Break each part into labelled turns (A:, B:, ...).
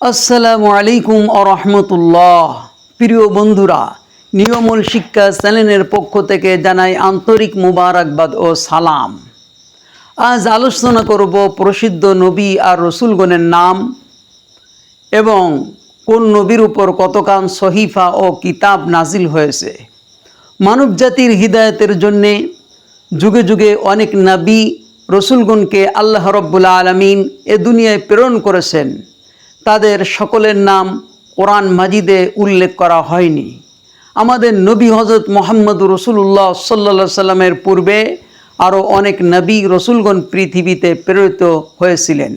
A: আসসালামু আলাইকুম আরহামতুল্লাহ প্রিয় বন্ধুরা, নিয়মল শিক্ষা চ্যানেলের পক্ষ থেকে জানাই আন্তরিক মুবারকবাদ ও সালাম। আজ আলোচনা করব প্রসিদ্ধ নবী আর রসুলগণের নাম এবং কোন নবীর উপর কতকান সহিফা ও কিতাব নাজিল হয়েছে। মানব জাতির হৃদায়তের জন্যে যুগে যুগে অনেক নবী রসুলগণকে আল্লাহ রব্বুল আলমিন এ দুনিয়ায় প্রেরণ করেছেন। তাদের সকলের নাম কোরআন মাজিদে উল্লেখ করা হয়নি। আমাদের নবী হজরত মোহাম্মদ রসুল্লাহ সাল্লা সাল্লামের পূর্বে আরও অনেক নবী রসুলগণ পৃথিবীতে প্রেরিত হয়েছিলেন।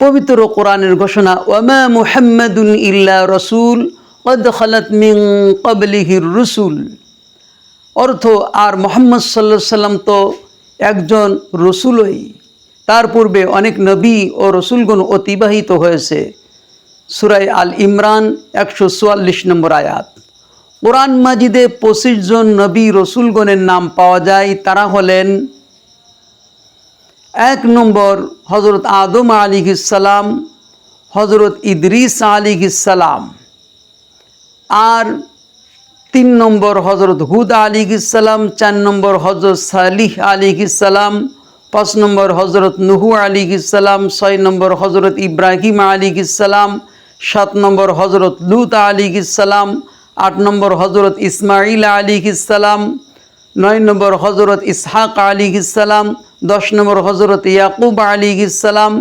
A: পবিত্র কোরআনের ঘোষণা ওমা মুহাম্মদুন ইল্লা রসুল, কদ খালাত মিং কবলিহির রসুল। অর্থ, আর মোহাম্মদ সাল্লা সাল্লাম তো একজন রসুলই। তার পূর্বে অনেক নবী ও রসুলগণ অতিবাহিত হয়েছে। সুরাই আল ইমরান একশো চুয়াল্লিশ নম্বর আয়াত। কোরআন মাজিদে পঁচিশ জন নবী রসুলগণের নাম পাওয়া যায়, তারা হলেন এক নম্বর হজরত আদম আলী ইসালাম হজরত ইদরিস আলী ইসালাম আর তিন নম্বর হজরত হুদ আলী ইসালাম চার নম্বর হজরত সালিহ আলী ইসালাম পাঁচ নম্বর হজরত নুহু আলী ইসালাম ছয় নম্বর হজরত ইব্রাহিম আলী ইসালাম সাত নম্বর হজরত লুত আলী ইসালাম আট নম্বর হজরত ইসমাইল আলী ইসালাম নয় নম্বর হজরত ইসহাক আলী ইসালাম দশ নম্বর হজরত ইয়াকুব আলী ইসালাম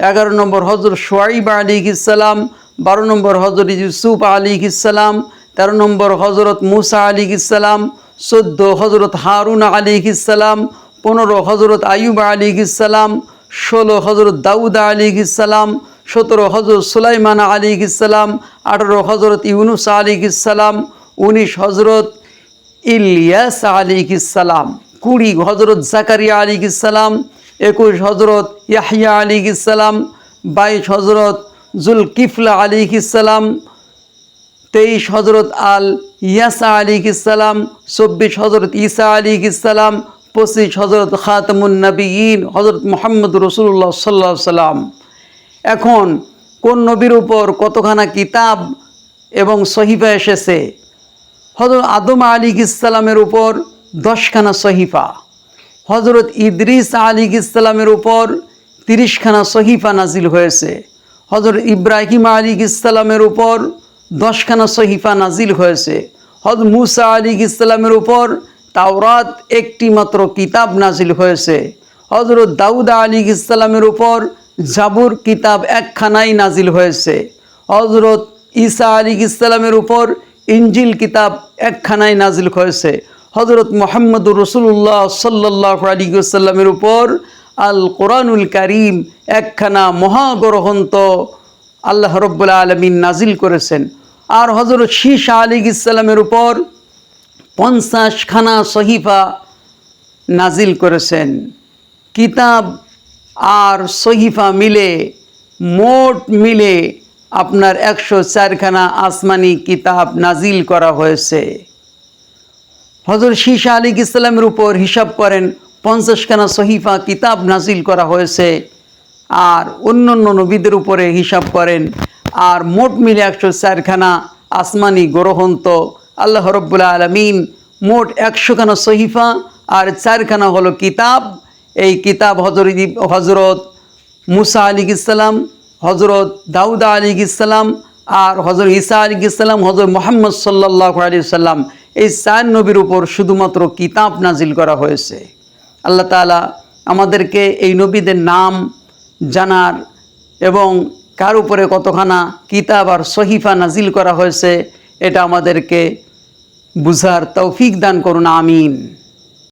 A: এগারো নম্বর হজরত সোয়াইব আলী ইসালাম বারো নম্বর হজরত ইউসুফ আলী ইসালাম তেরো নম্বর হজরত মুসা আলী ইসালাম চোদ্দ হজরত হারুন আলী ইসালাম পনেরো হজরত আয়ুব আলী ইসালাম ষোলো হজরত দাউদ আলী ইসালাম সতেরো হজরত সুলাইমান আলী ইসালাম আঠারো হজরত ইউনুস আলী ইসালাম উনিশ হজরত ইলিয়াস আলী ইসালাম কুড়ি হজরত জাকারিয়া আলী ইসালাম একুশ হজরত ইয়াহিয়া আলী ইসালাম বাইশ হজরত জুলকিফলা আলী ইসালাম তেইশ হজরত আল ইয়াসা আলী ইসালাম চব্বিশ হজরত ঈসা আলী ইসালাম পঁচিশ হজরত খাতমুন নবীন, হজরত মোহাম্মদ রসুল্লাহ সাল্লাহ সাল্লাম এখন কোন নবীর উপর কতখানা কিতাব এবং সহিফা এসেছে? হজরত আদম আলী ইসলামের উপর দশখানা সহিফা। হজরত ইদ্রিস আলী ইসলামের উপর তিরিশখানা সহিফা নাজিল হয়েছে। হজরত ইব্রাহিম আলী ইসলামের উপর দশখানা সহিফা নাজিল হয়েছে। হজ মুসা আলী ইসলামের উপর তাওরাত একটি মাত্র কিতাব নাজিল হয়েছে। হজরত দাউদা আলী ইসলামের উপর জাবুর কিতাব একখানাই নাজিল হয়েছে। হজরত ঈসা আলী ইসলামের উপর ইঞ্জিল কিতাব একখানাই নাজিল হয়েছে। হজরত মোহাম্মদুর রসুল্লাহ সাল্লাহ আলী সাল্লামের উপর আল কোরআনুল করিম একখানা মহাগ্রহন্ত আল্লাহ রব্বুল্লা আলমিন নাজিল করেছেন। আর হজরত শীষ আলী ইসলামের উপর পঞ্চাশখানা সহিফা নাজিল করেছেন। কিতাব আর সহিফা মিলে, মোট মিলে আপনার একশো চারখানা আসমানি কিতাব নাজিল করা হয়েছে। হজর শীষা আলী ইসলামের উপর হিসাব করেন, পঞ্চাশখানা সহিফা কিতাব নাজিল করা হয়েছে। আর অন্য অন্য নবীদের উপরে হিসাব করেন, আর মোট মিলে একশো চারখানা আসমানি গ্রহন্ত। আল্লাহ রব্বুল্লা আলমিন মোট একশোখানা সহিফা আর চারখানা হলো কিতাব এই কিতাব হজর হজরত মুসা আলী ইসলাম হজরত দাউদা আলী ইসলাম আর হজরত ঈসা আলী ইসলাম হজরত মোহাম্মদ সাল্লাহ আলী সাল্লাম এই চার নবীর উপর শুধুমাত্র কিতাব নাজিল করা হয়েছে। আল্লাহ তালা আমাদেরকে এই নবীদের নাম জানার এবং কার উপরে কতখানা কিতাব আর সহিফা নাজিল করা হয়েছে, এটা আমাদেরকে বুঝার তৌফিক দান করুন, আমিন।